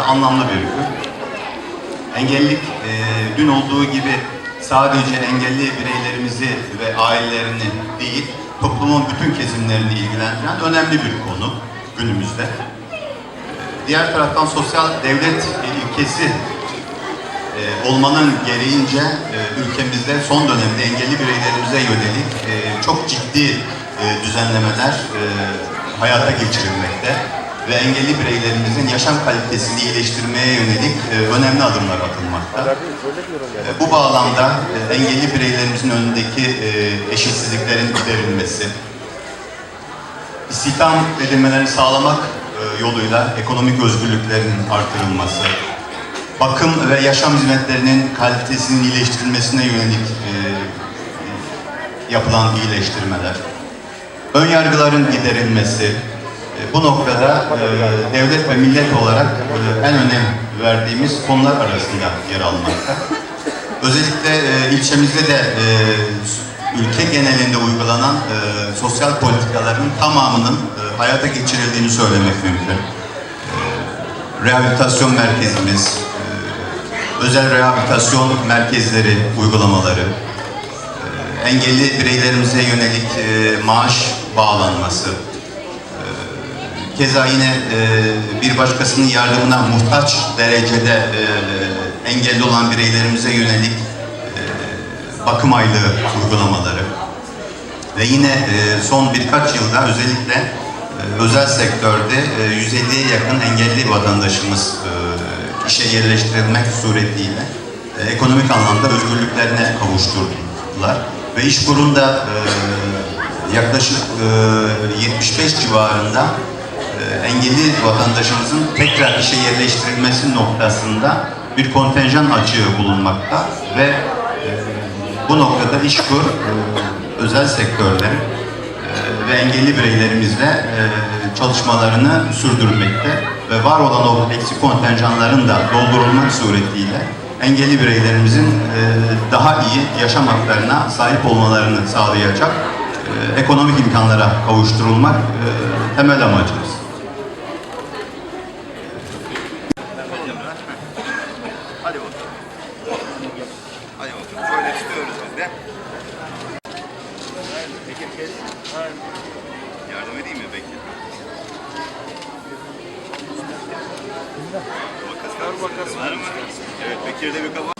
anlamlı bir gün. Engellilik e, dün olduğu gibi sadece engelli bireylerimizi ve ailelerini değil, toplumun bütün kesimlerini ilgilendiren önemli bir konu günümüzde. E, diğer taraftan sosyal devlet ilkesi e, olmanın gereğince e, ülkemizde son dönemde engelli bireylerimize yönelik e, çok ciddi e, düzenlemeler e, hayata geçirilmekte ve engelli bireylerimizin yaşam kalitesini iyileştirmeye yönelik e, önemli adımlar atılmakta. E, bu bağlamda e, engelli bireylerimizin önündeki eşitsizliklerin giderilmesi, istihdam edilmelerini sağlamak yoluyla ekonomik özgürlüklerin artırılması, bakım ve yaşam hizmetlerinin kalitesinin iyileştirilmesine yönelik yapılan iyileştirmeler, ön yargıların giderilmesi, bu noktada e, devlet ve millet olarak e, en önem verdiğimiz konular arasında yer almakta. Özellikle e, ilçemizde de e, ülke genelinde uygulanan e, sosyal politikaların tamamının e, hayata geçirildiğini söylemek mümkün. E, rehabilitasyon merkezimiz, e, özel rehabilitasyon merkezleri uygulamaları, e, engelli bireylerimize yönelik e, maaş bağlanması, e, keza yine e, bir başkasının yardımına muhtaç derecede e, engelli olan bireylerimize yönelik e, bakım aylığı uygulamaları ve yine e, son birkaç yılda özellikle e, özel sektörde e, 150'ye yakın engelli vatandaşımız e, işe yerleştirilmek suretiyle e, ekonomik anlamda özgürlüklerine kavuşturdular. Ve İşkur'unda e, yaklaşık e, 75 civarında engelli vatandaşımızın tekrar işe yerleştirilmesi noktasında bir kontenjan açığı bulunmakta ve e, bu noktada İşkur e, özel sektörlerin e, ve engelli bireylerimizle çalışmalarını sürdürmekte ve var olan o eksik kontenjanların da doldurulmak suretiyle engelli bireylerimizin daha iyi yaşam haklarına sahip olmalarını sağlayacak ekonomik imkanlara kavuşturulmak temel amacımız. Tutuyoruz biz de. Bekir kes. Yardım edeyim mi Bekir? Makas makas var mı? Evet Bekir'de bir kafa.